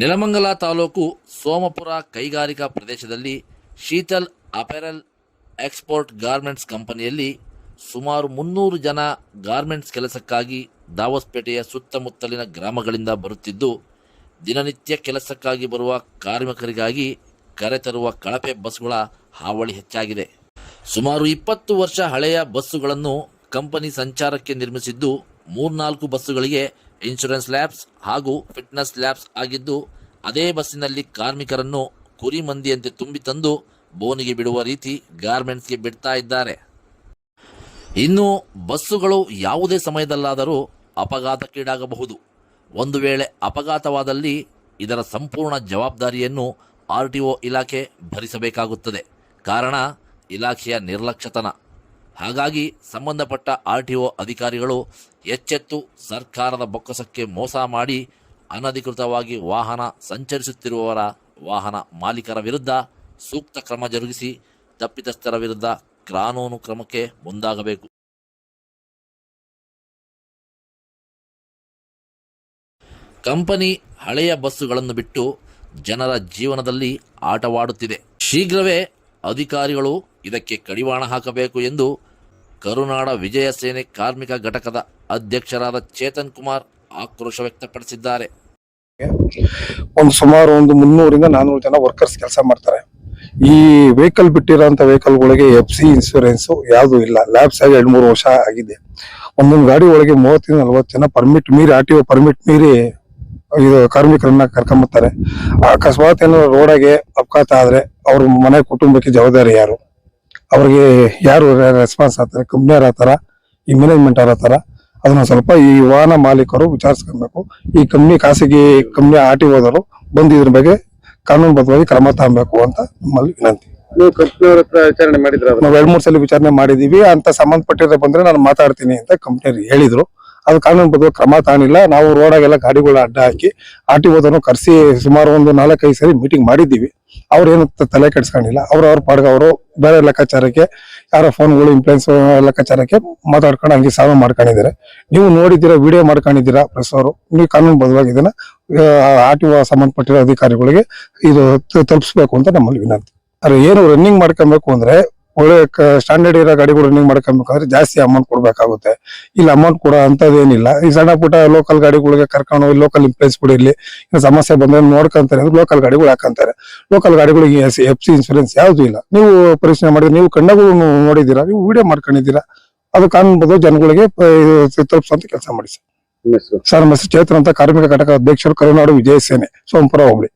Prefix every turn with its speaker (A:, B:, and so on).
A: ನೆಲಮಂಗಲ ತಾಲೂಕು ಸೋಮಪುರ ಕೈಗಾರಿಕಾ ಪ್ರದೇಶದಲ್ಲಿ Sheetal apparel export garments ಕಂಪನಿಯಲ್ಲಿ ಸುಮಾರು ಮುನ್ನೂರು ಜನ ಗಾರ್ಮೆಂಟ್ಸ್ ಕೆಲಸಕ್ಕಾಗಿ ದಾವಸ್ಪೇಟೆಯ ಸುತ್ತಮುತ್ತಲಿನ ಗ್ರಾಮಗಳಿಂದ ಬರುತ್ತಿದ್ದು, ದಿನನಿತ್ಯ ಕೆಲಸಕ್ಕಾಗಿ ಬರುವ ಕಾರ್ಮಿಕರಿಗಾಗಿ ಕರೆತರುವ ಕಳಪೆ ಬಸ್ಗಳ ಹಾವಳಿ ಹೆಚ್ಚಾಗಿದೆ. ಸುಮಾರು ಇಪ್ಪತ್ತು ವರ್ಷ ಹಳೆಯ ಬಸ್ಸುಗಳನ್ನು ಕಂಪನಿ ಸಂಚಾರಕ್ಕೆ ನಿರ್ಮಿಸಿದ್ದು, ಮೂರ್ನಾಲ್ಕು ಬಸ್ಸುಗಳಿಗೆ ಇನ್ಶೂರೆನ್ಸ್ ಲ್ಯಾಬ್ಸ್ ಹಾಗೂ ಫಿಟ್ನೆಸ್ ಲ್ಯಾಬ್ಸ್ ಆಗಿದ್ದು, ಅದೇ ಬಸ್ಸಿನಲ್ಲಿ ಕಾರ್ಮಿಕರನ್ನು ಕುರಿ ಮಂದಿಯಂತೆ ತುಂಬಿ ತಂದು ಬೋನಿಗೆ ಬಿಡುವ ರೀತಿ ಗಾರ್ಮೆಂಟ್ಸ್ಗೆ ಬಿಡ್ತಾ ಇದ್ದಾರೆ. ಇನ್ನು ಬಸ್ಸುಗಳು ಯಾವುದೇ ಸಮಯದಲ್ಲಾದರೂ ಅಪಘಾತಕ್ಕೀಡಾಗಬಹುದು. ಒಂದು ವೇಳೆ ಅಪಘಾತವಾದಲ್ಲಿ ಇದರ ಸಂಪೂರ್ಣ ಜವಾಬ್ದಾರಿಯನ್ನು ಆರ್ ಟಿ ಒ ಇಲಾಖೆ ಭರಿಸಬೇಕಾಗುತ್ತದೆ. ಕಾರಣ, ಇಲಾಖೆಯ ನಿರ್ಲಕ್ಷ್ಯತನ. ಹಾಗಾಗಿ ಸಂಬಂಧಪಟ್ಟ ಆರ್ ಟಿ ಅಧಿಕಾರಿಗಳು ಎಚ್ಚೆತ್ತು ಸರ್ಕಾರದ ಬೊಕ್ಕಸಕ್ಕೆ ಮೋಸ ಮಾಡಿ ಅನಧಿಕೃತವಾಗಿ ವಾಹನ ಸಂಚರಿಸುತ್ತಿರುವವರ ವಾಹನ ಮಾಲೀಕರ ವಿರುದ್ಧ ಸೂಕ್ತ ಕ್ರಮ ಜರುಗಿಸಿ ತಪ್ಪಿತಸ್ಥರ ವಿರುದ್ಧ ಕಾನೂನು ಕ್ರಮಕ್ಕೆ ಮುಂದಾಗಬೇಕು. ಕಂಪನಿ ಹಳೆಯ ಬಸ್ಸುಗಳನ್ನು ಬಿಟ್ಟು ಜನರ ಜೀವನದಲ್ಲಿ ಆಟವಾಡುತ್ತಿದೆ. ಶೀಘ್ರವೇ ಅಧಿಕಾರಿಗಳು ಇದಕ್ಕೆ ಕಡಿವಾಣ ಹಾಕಬೇಕು ಎಂದು ಕರುನಾಡ ವಿಜಯ ಸೇನೆ ಕಾರ್ಮಿಕ ಘಟಕದ ಅಧ್ಯಕ್ಷರಾದ ಚೇತನ್ ಕುಮಾರ್ ಆಕ್ರೋಶ ವ್ಯಕ್ತಪಡಿಸಿದ್ದಾರೆ.
B: ಒಂದು ಸುಮಾರು ಒಂದು ಮುನ್ನೂರಿಂದ ನಾನೂರು ಜನ ವರ್ಕರ್ಸ್ ಕೆಲಸ ಮಾಡ್ತಾರೆ. ಈ ವೆಹಿಕಲ್ ಬಿಟ್ಟಿರೋಂಥ ವೆಹಿಕಲ್ಗಳಿಗೆ ಎಫ್ ಸಿ ಇನ್ಸೂರೆನ್ಸ್ ಯಾವುದು ಇಲ್ಲ. ಲ್ಯಾಬ್ಸ್ ಆಗಿ ಎರಡು ಮೂರು ವರ್ಷ ಆಗಿದೆ. ಒಂದೊಂದು ಗಾಡಿ ಒಳಗೆ ಮೂವತ್ತರಿಂದ ನಲ್ವತ್ತು ಜನ ಪರ್ಮಿಟ್ ಮೀರಿ ಆರ್ ಟಿ ಒ ಪರ್ಮಿಟ್ ಮೀರಿ ಇದು ಕಾರ್ಮಿಕರನ್ನ ಕರ್ಕೊಂಬರ್ತಾರೆ ಅಕಸ್ಮಾತ್ ಏನೋ ರೋಡಾಗೆ ಅಪಘಾತ ಆದ್ರೆ ಅವ್ರ ಮನೆ ಕುಟುಂಬಕ್ಕೆ ಜವಾಬ್ದಾರಿ ಯಾರು? ಅವ್ರಿಗೆ ಯಾರು ರೆಸ್ಪಾನ್ಸ್ ಆಗ್ತಾರೆ ಕಂಪ್ನಿಯರ್ ಆತರ ಈ ಮ್ಯಾನೇಜ್ಮೆಂಟ್ ಅವ್ರ ಹತ್ತಾರ ಅದನ್ನ ಸ್ವಲ್ಪ ಈ ವಾಹನ ಮಾಲೀಕರು ವಿಚಾರಿಸ್ಕೊಬೇಕು. ಈ ಕಂಪ್ನಿ ಖಾಸಗಿ ಕಂಪ್ನಿ ಆರ್ ಟಿ ಹೋದವರು ಬಂದು ಇದ್ರ ಬಗ್ಗೆ ಕಾನೂನುಬದ್ಧವಾಗಿ ಕ್ರಮ ತಗೊಬೇಕು ಅಂತ ನಮ್ಮಲ್ಲಿ ವಿನಂತಿ.
C: ನೀವು ಕಂಪ್ನಿಯವ್ರ ಹತ್ರ ವಿಚಾರಣೆ ಮಾಡಿದ್ರ
B: ನಾವು ಎರಡು ಮೂರು ಸಲ ವಿಚಾರಣೆ ಮಾಡಿದೀವಿ ಅಂತ ಸಂಬಂಧಪಟ್ಟಿರೋ ಬಂದ್ರೆ ನಾನು ಮಾತಾಡ್ತೀನಿ ಅಂತ ಕಂಪ್ನಿಯವ್ರು ಹೇಳಿದ್ರು. ಅದು ಕಾನೂನುಬದ್ಧವಾಗಿ ಕ್ರಮ ತಾನಿಲ್ಲ ನಾವು ರೋಡಾಗೆಲ್ಲ ಗಾಡಿಗಳ ಅಡ್ಡ ಹಾಕಿ ಆರ್ ಟಿ ಓದನ್ನು ಕರೆಸಿ ಸುಮಾರು ಒಂದು ನಾಲ್ಕೈದು ಸರಿ ಮೀಟಿಂಗ್ ಮಾಡಿದ್ದೀವಿ. ಅವ್ರೇನು ಏನು ತಲೆ ಕೆಡ್ಸ್ಕೊಂಡಿಲ್ಲ. ಅವ್ರ ಅವ್ರ ಪಾಡ್ಗೆ ಅವರು ಬೇರೆ ಲೆಕ್ಕಾಚಾರಕ್ಕೆ ಯಾರೋ ಫೋನ್ಗಳು ಇಂಪ್ಲೆನ್ಸ್ ಲೆಕ್ಕಾಚಾರಕ್ಕೆ ಮಾತಾಡ್ಕೊಂಡು ಹಂಗೆ ಸಾಲ ಮಾಡ್ಕೊಂಡಿದ್ದಾರೆ. ನೀವು ನೋಡಿದ್ದೀರಾ ವಿಡಿಯೋ ಮಾಡ್ಕೊಂಡಿದ್ದೀರಾ ಪ್ರೆಸ್ ಅವರು? ನೀವು ಕಾನೂನು ಇದನ್ನ ಆರ್ ಟಿ ಒ ಸಂಬಂಧಪಟ್ಟಿರೋ ಅಧಿಕಾರಿಗಳಿಗೆ ಇದು ತಲುಪಿಸ್ಬೇಕು ಅಂತ ನಮ್ಮಲ್ಲಿ ವಿನಂತಿ. ಅರೆ, ಏನು ರನ್ನಿಂಗ್ ಮಾಡ್ಕೊಬೇಕು ಅಂದ್ರೆ ಒಳ್ಳೆ ಸ್ಟ್ಯಾಂಡರ್ಡ್ ಇರೋ ಗಾಡಿಗಳು ರನ್ನಿಂಗ್ ಮಾಡ್ಕೊಬೇಕಾದ್ರೆ ಜಾಸ್ತಿ ಅಮೌಂಟ್ ಕೊಡ್ಬೇಕಾಗುತ್ತೆ. ಇಲ್ಲಿ ಅಮೌಂಟ್ ಕೊಡೋ ಅಂತದೇನಿಲ್ಲ ಈ ಸಣ್ಣ ಪುಟ್ಟ ಲೋಕಲ್ ಗಾಡಿಗಳಿಗೆ ಕರ್ಕೊಂಡು ಹೋಗಿ ಲೋಕಲ್ ಇಂಪ್ಲೇಸ್ಗಳು ಇಲ್ಲಿ ಇನ್ನು ಸಮಸ್ಯೆ ಬಂದ್ರೆ ನೋಡ್ಕೊಂತಾರೆ. ಅಂದ್ರೆ ಲೋಕಲ್ ಗಾಡಿಗಳು ಹಾಕಂತಾರೆ. ಲೋಕಲ್ ಗಾಡಿಗಳಿಗೆ ಎಫ್ ಸಿ ಇನ್ಸೂರೆನ್ಸ್ ಯಾವ್ದು ಇಲ್ಲ. ನೀವು ಪರಿಶೀಲನೆ ಮಾಡಿದ್ರೆ ನೀವು ಕಣ್ಣಗೂ ನೋಡಿದ್ದೀರಾ ನೀವು ವಿಡಿಯೋ ಮಾಡ್ಕೊಂಡಿದ್ದೀರಾ. ಅದು ಕಾನೂನು ಜನಗಳಿಗೆ ತಲುಪಿಸುವಂತ ಕೆಲಸ ಮಾಡಿ ಸರ್. ಸರ್ ಚೇತನ್ ಅಂತ ಕಾರ್ಮಿಕ ಘಟಕ ಅಧ್ಯಕ್ಷರು ಕರುನಾಡು ವಿಜಯ ಸೇನೆ ಸೋಮಪುರ ಹೋಬಳಿ.